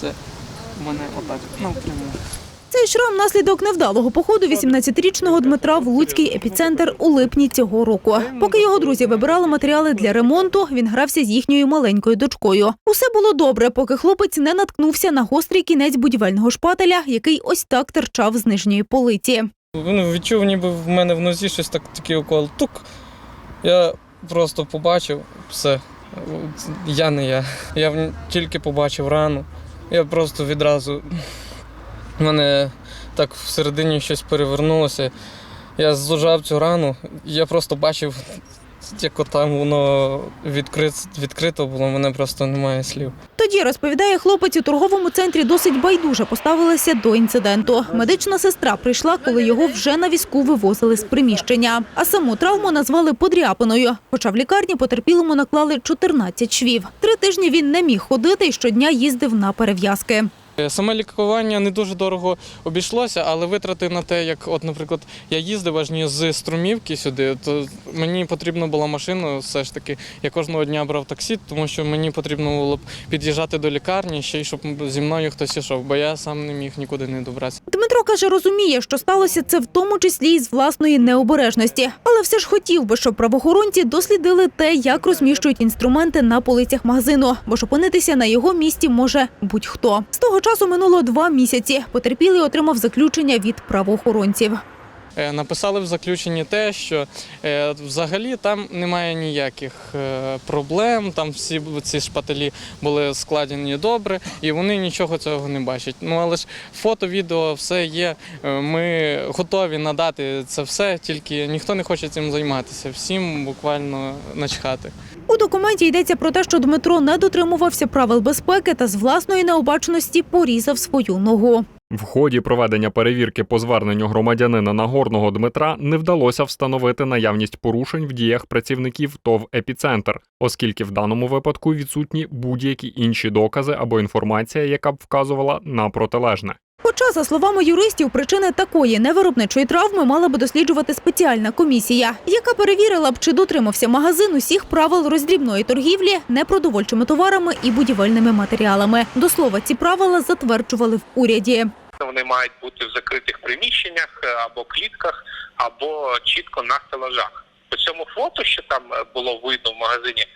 це в мене отак напряму. Цей шрам наслідок невдалого походу 18-річного Дмитра в Луцький епіцентр у липні цього року. Поки його друзі вибирали матеріали для ремонту, він грався з їхньою маленькою дочкою. Усе було добре, поки хлопець не наткнувся на гострий кінець будівельного шпателя, який ось так терчав з нижньої полиці. Ну, відчув, ніби в мене в нозі щось так такий укол. Тук. Я просто побачив все. Я не я. Я тільки побачив рану. Я просто відразу. У мене так всередині щось перевернулося. Я зужав цю рану, я просто бачив, як там воно відкрит, відкрито було, мене просто немає слів. Тоді розповідає хлопець у торговому центрі досить байдуже поставилися до інциденту. Медична сестра прийшла, коли його вже на візку вивозили з приміщення. А саму травму назвали подряпиною. Хоча в лікарні потерпілому наклали 14 швів. Три тижні він не міг ходити і щодня їздив на перев'язки. Е, Саме лікування не дуже дорого обійшлося, але витрати на те, як, от, наприклад, я їздив аж ні з струмівки сюди, то мені потрібна була машина. Все ж таки, я кожного дня брав таксі, тому що мені потрібно було б під'їжджати до лікарні, ще й щоб зі мною хтось ішов, бо я сам не міг нікуди не добратися. Дмитро каже, розуміє, що сталося це в тому числі і з власної необережності, але все ж хотів би, щоб правоохоронці дослідили те, як розміщують інструменти на полицях магазину, бо ж опинитися на його місці може будь-хто. З того часу минуло два місяці. Потерпілий отримав заключення від правоохоронців. Е, Написали в заключенні те, що е, взагалі там немає ніяких е, проблем. Там всі ці шпателі були складені добре, і вони нічого цього не бачать. Ну але ж фото, відео, все є. Ми готові надати це все, тільки ніхто не хоче цим займатися. Всім буквально начхати. У документі йдеться про те, що Дмитро не дотримувався правил безпеки та з власної необачності порізав свою ногу. В ході проведення перевірки по зверненню громадянина Нагорного Дмитра не вдалося встановити наявність порушень в діях працівників ТОВ «Епіцентр», оскільки в даному випадку відсутні будь-які інші докази або інформація, яка б вказувала на протилежне. Хоча, за словами юристів, причини такої невиробничої травми мала би досліджувати спеціальна комісія, яка перевірила б, чи дотримався магазин усіх правил роздрібної торгівлі непродовольчими товарами і будівельними матеріалами. До слова, ці правила затверджували в уряді. Вони мають бути в закритих приміщеннях е, або клітках, або чітко на стелажах. По цьому фото, що там е, було видно в магазині,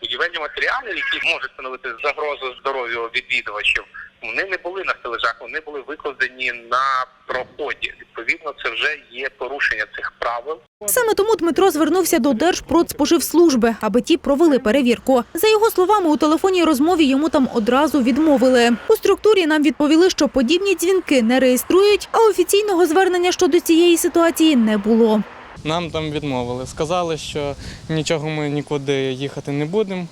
будівельні матеріали, які можуть становити загрозу здоров'ю відвідувачів, вони не були на стелажах, вони були викладені на проході. Відповідно, це вже є порушення цих правил. Саме тому Дмитро звернувся до Держпродспоживслужби, аби ті провели перевірку. За його словами, у телефонній розмові йому там одразу відмовили. У структурі нам відповіли, що подібні дзвінки не реєструють, а офіційного звернення щодо цієї ситуації не було. Нам там відмовили. Сказали, що нічого ми нікуди їхати не будемо.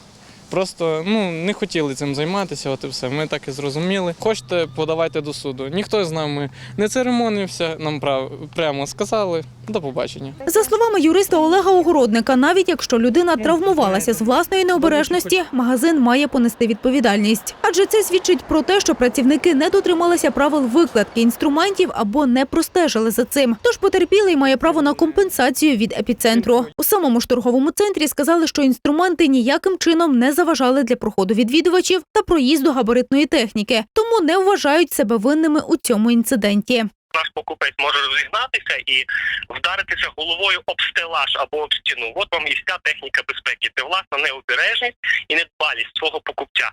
Просто ну не хотіли цим займатися, от і все. Ми так і зрозуміли. Хочете, подавайте до суду. Ніхто з нами не церемонився, нам прямо сказали. До побачення. За словами юриста Олега Огородника, навіть якщо людина травмувалася з власної необережності, магазин має понести відповідальність. Адже це свідчить про те, що працівники не дотрималися правил викладки інструментів або не простежили за цим. Тож потерпілий має право на компенсацію від епіцентру. У самому ж торговому центрі сказали, що інструменти ніяким чином не заважали для проходу відвідувачів та проїзду габаритної техніки, тому не вважають себе винними у цьому інциденті. Наш покупець може розігнатися і вдаритися головою об стелаж або об стіну. От вам і вся техніка безпеки. Це власна необережність і недбалість свого покупця.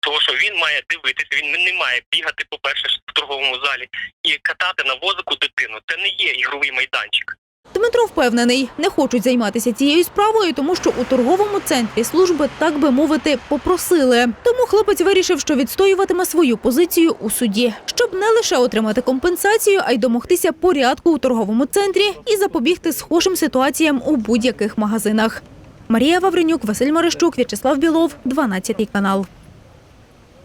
Тому що він має дивитися, він не має бігати, по-перше, в торговому залі і катати на возику дитину. Це не є ігровий майданчик. Дмитро впевнений, не хочуть займатися цією справою, тому що у торговому центрі служби, так би мовити, попросили. Тому хлопець вирішив, що відстоюватиме свою позицію у суді, щоб не лише отримати компенсацію, а й домогтися порядку у торговому центрі і запобігти схожим ситуаціям у будь-яких магазинах. Марія Вавренюк, Василь Марищук, В'ячеслав Білов, 12 канал.